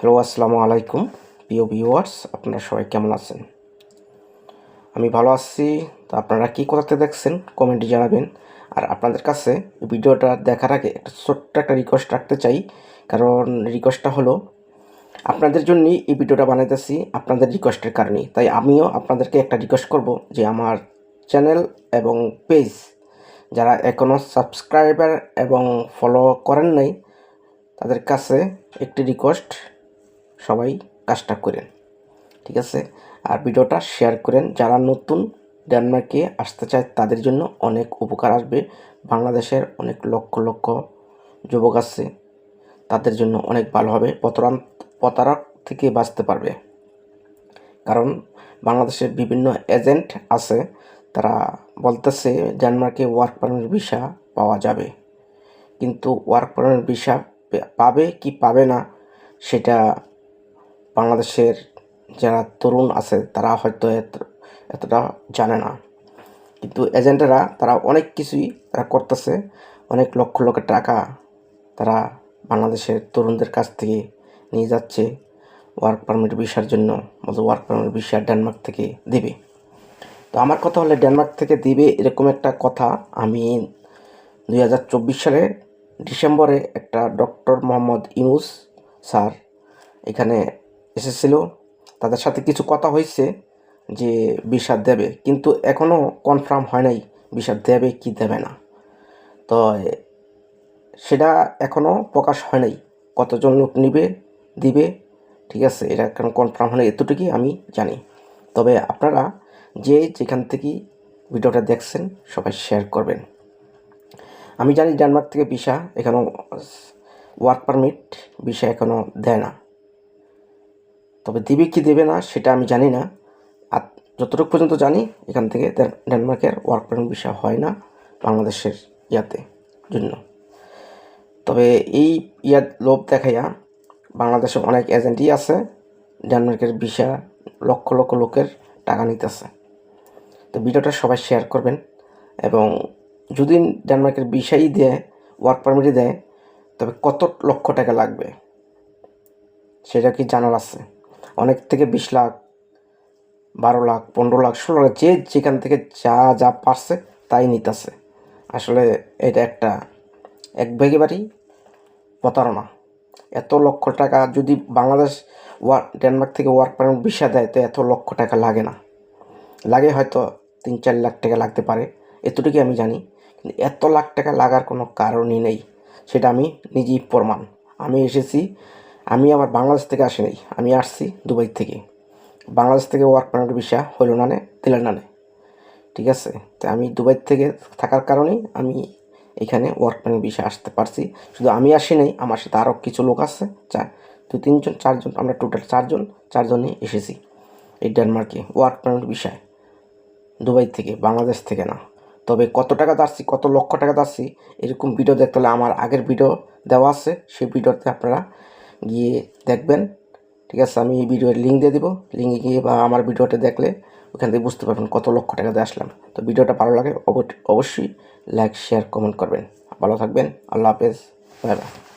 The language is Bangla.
হ্যালো আসসালামু আলাইকুম। প্রিয় ভিউয়ার্স আপনারা সবাই কেমন আছেন? আমি ভালো আছি। তো আপনারা কী কোথাতে দেখছেন? কমেন্টে জানাবেন। আর আপনাদের কাছে ভিডিওটা দেখার আগে একটা ছোট্ট একটা রিকোয়েস্ট রাখতে চাই। কারণ রিকোয়েস্টটা হলো, আপনাদের জন্যই এই ভিডিওটা বানাইতেছি আপনাদের রিকোয়েস্টের কারণেই। তাই আমিও আপনাদেরকে একটা রিকোয়েস্ট করব যে আমার চ্যানেল এবং পেজ যারা এখনও সাবস্ক্রাইবার এবং ফলো করেন নাই, তাদের কাছে একটি রিকোয়েস্ট সবাই কাজটা করেন, ঠিক আছে? আর ভিডিওটা শেয়ার করেন। যারা নতুন ডেনমার্কে আসতে চায়, তাদের জন্য অনেক উপকার আসবে। বাংলাদেশের অনেক লক্ষ লক্ষ যুবক আছে, তাদের জন্য অনেক ভালো হবে। প্রতারণ, প্রতারক থেকে বাঁচতে পারবে। কারণ বাংলাদেশের বিভিন্ন এজেন্ট আছে, তারা বলতেছে ডেনমার্কে ওয়ার্ক পারমিট ভিসা পাওয়া যাবে। কিন্তু ওয়ার্ক পারমিট ভিসা পাবে কি পাবে না, সেটা বাংলাদেশের যারা তরুণ আছে, তারা হয়তো এত- এতটা জানে না। কিন্তু এজেন্টেরা, তারা অনেক কিছুই তারা করতেছে। অনেক লক্ষ লক্ষ টাকা তারা বাংলাদেশের তরুণদের কাছ থেকে নিয়ে যাচ্ছে ওয়ার্ক পারমিট ভিসার জন্য বলতে ওয়ার্ক পারমিট ভিসা ডেনমার্ক থেকে দেবে। তো আমার কথা হলে ডেনমার্ক থেকে দিবে এরকম একটা কথা আমি দুই হাজার চব্বিশ সালে ডিসেম্বরে একটা ডক্টর মোহাম্মদ ইউনুস স্যার এখানে এসেছিল। তাদের সাথে কিছু কথা হয়েছে যে ভিসা দেবে, কিন্তু এখনও কনফার্ম হয় নাই ভিসা দেবে কি দেবে না। তো সেটা এখনও প্রকাশ হয় নাই, কতজন লোক নিবে, দিবে, ঠিক আছে, এটা এখন কনফার্ম হলে এতটুকুই আমি জানি। তবে আপনারা যে যেখান থেকেই ভিডিওটা দেখছেন, সবাই শেয়ার করবেন। আমি জানি ডেনমার্ক থেকে ভিসা এখনও ওয়ার্ক পারমিট ভিসা এখনও দেয় না। তবে দিবে কি দেবে না সেটা আমি জানি না। আর যতটুকু পর্যন্ত জানি, এখান থেকে ডেন- ডেনমার্কের ওয়ার্ক পারমিট ভিসা হয় না বাংলাদেশের ইয়াতে জন্য। তবে এই ইয়ার লোভ দেখাইয়া বাংলাদেশে অনেক এজেন্টই আছে, ডেনমার্কের ভিসা লক্ষ লক্ষ লোকের টাকা নিতেছে। তো ভিডিওটা সবাই শেয়ার করবেন এবং যদি ডেনমার্কের ভিসাই দেয় ওয়ার্ক পারমিটই দেয়, তবে কত লক্ষ টাকা লাগবে, সেটা কি জানার আছে? অনেক থেকে বিশ লাখ, বারো লাখ, পনেরো লাখ, ষোলো লাখ, যে যেখান থেকে যা যা পারছে তাই নিতেছে। আসলে এটা একটা এক বাড়ি প্রতারণা। এত লক্ষ টাকা যদি বাংলাদেশ ওয়ার্ক ডেনমার্ক থেকে ওয়ার্ক পারমিট ভিসা দেয়, তো এত লক্ষ টাকা লাগে না। লাগে হয়তো তিন চার লাখ টাকা লাগতে পারে, এতটুকুই আমি জানি। কিন্তু এত লাখ টাকা লাগার কোনো কারণই নেই, সেটা আমি নিজেই প্রমাণ। আমি এসেছি আমি আমার বাংলাদেশ থেকে আসিনি আমি আসছি দুবাই থেকে। বাংলাদেশ থেকে ওয়ার্ক পারমিট ভিসা হইল না নে না ঠিক আছে? তো আমি দুবাই থেকে থাকার কারণেই আমি এখানে ওয়ার্ক পারমিট ভিসা আসতে পারছি। শুধু আমি আসি নাই, আমার সাথে আরও কিছু লোক আছে চার দু তিনজন, চারজন, আমরা টোটাল চারজন, চারজনই এসেছি এই ডেনমার্কে ওয়ার্ক পারমিট বিষয় দুবাই থেকে, বাংলাদেশ থেকে না। তবে কত টাকা দাচ্ছি কত লক্ষ টাকা দাচ্ছি এরকম ভিডিও দেখতে হলে আমার আগের ভিডিও দেওয়া আছে, সেই ভিডিওতে আপনারা গিয়ে দেখবেন, ঠিক আছে? আমি ভিডিওর লিঙ্ক দিয়ে দেবো। লিঙ্কে গিয়ে বা আমার ভিডিওটা দেখলে ওখান থেকে বুঝতে পারবেন কত লক্ষ টাকা দিয়ে আসলাম। তো ভিডিওটা ভালো লাগে, অবশ্যই লাইক শেয়ার কমেন্ট করবেন। ভালো থাকবেন, আল্লাহ হাফেজ বাই বাই